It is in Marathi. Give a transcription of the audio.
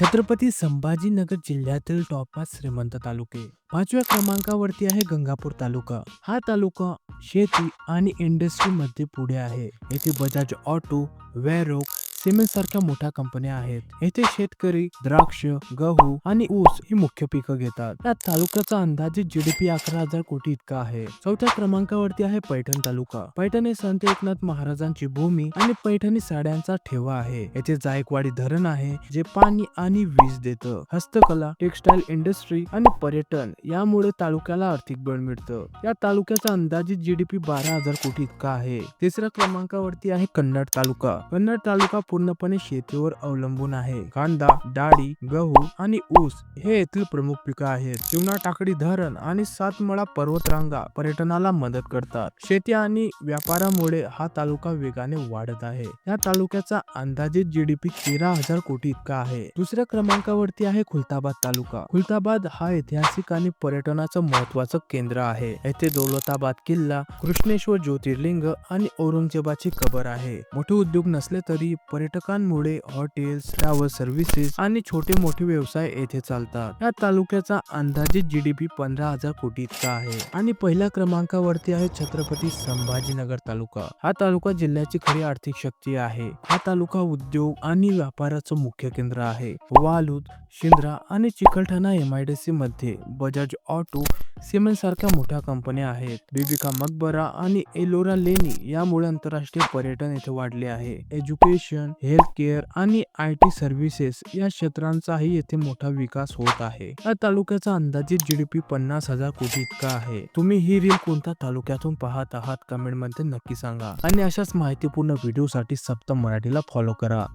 छत्रपती संभाजीनगर जिल्ह्यातील टॉप पाच श्रीमंत तालुके. पाचव्या क्रमांकावरती आहे गंगापूर तालुका. हा तालुका शेती आणि इंडस्ट्री मध्ये पुढे आहे. येथे बजाज ऑटो वेरोक सिमेंट सारख्या मोठ्या कंपन्या आहेत. येथे शेतकरी द्राक्ष गहू आणि ऊस ही मुख्य पिकं घेतात. या तालुक्याचा अंदाजे जीडीपी अकरा हजार कोटी इतका आहे. चौथ्या क्रमांकावरती आहे पैठण तालुका. पैठण हे संत एकनाथ महाराजांची भूमी आणि पैठणी साड्यांचा ठेवा आहे. येथे जायकवाडी धरण आहे जे पाणी आणि वीज देतं. हस्तकला टेक्सटाईल इंडस्ट्री आणि पर्यटन यामुळे तालुक्याला आर्थिक बळ मिळतं. या तालुक्याचा अंदाजित जीडीपी बारा हजार कोटी इतका आहे. तिसऱ्या क्रमांकावरती आहे कन्नड तालुका. कन्नड तालुका पूर्णपणे शेतीवर अवलंबून आहे. कांदा डाळी गहू आणि ऊस हे येथील प्रमुख पिकं आहेत. शिवना टाकडी धरण आणि सातमळा पर्वतरांगा पर्यटनाला मदत करतात. शेती आणि व्यापारामुळे हा तालुका वेगाने वाढत आहे. या तालुक्याचा अंदाजित जीडीपी तेरा हजार कोटी इतका आहे. दुसऱ्या क्रमांकावरती आहे खुलताबाद तालुका. खुलताबाद हा ऐतिहासिक आणि पर्यटनाचं महत्वाचं केंद्र आहे. येथे दौलताबाद किल्ला कृष्णेश्वर ज्योतिर्लिंग आणि औरंगजेबाची कबर आहे. मोठे उद्योग नसले तरी पर्यटकांमुळे हॉटेल्स ट्रॅव्हल सर्व्हिसेस आणि छोटे मोठे व्यवसाय येथे चालतात. या तालुक्याचा अंदाजित जीडीपी पंधरा हजार कोटी इतका आहे आणि पहिल्या क्रमांकावरती आहे छत्रपती संभाजीनगर तालुका. हा तालुका जिल्ह्याची खरी आर्थिक शक्ती आहे. हा तालुका उद्योग आणि व्यापाराचं मुख्य केंद्र आहे. वालूद शिंद्रा आणि चिकलठाणा एमआयडीसी मध्ये बजाज ऑटो सिमेंट सारख्या मोठ्या कंपन्या आहेत. बिबिका मकबरा आणि एलोरा लेनी यामुळे आंतरराष्ट्रीय पर्यटन येथे वाढले आहे. एज्युकेशन हेल्थ केअर आणि आय टी सर्व्हिसेस या क्षेत्रांचाही येथे मोठा विकास होत आहे. या तालुक्याचा अंदाजित जीडीपी पन्नास हजार कोटी इतका आहे. तुम्ही ही रील कोणत्या तालुक्यातून पाहत आहात? कमेंटमध्ये नक्की सांगा. आणि अशाच माहितीपूर्ण व्हिडिओ साठी सप्तम मराठीला फॉलो करा.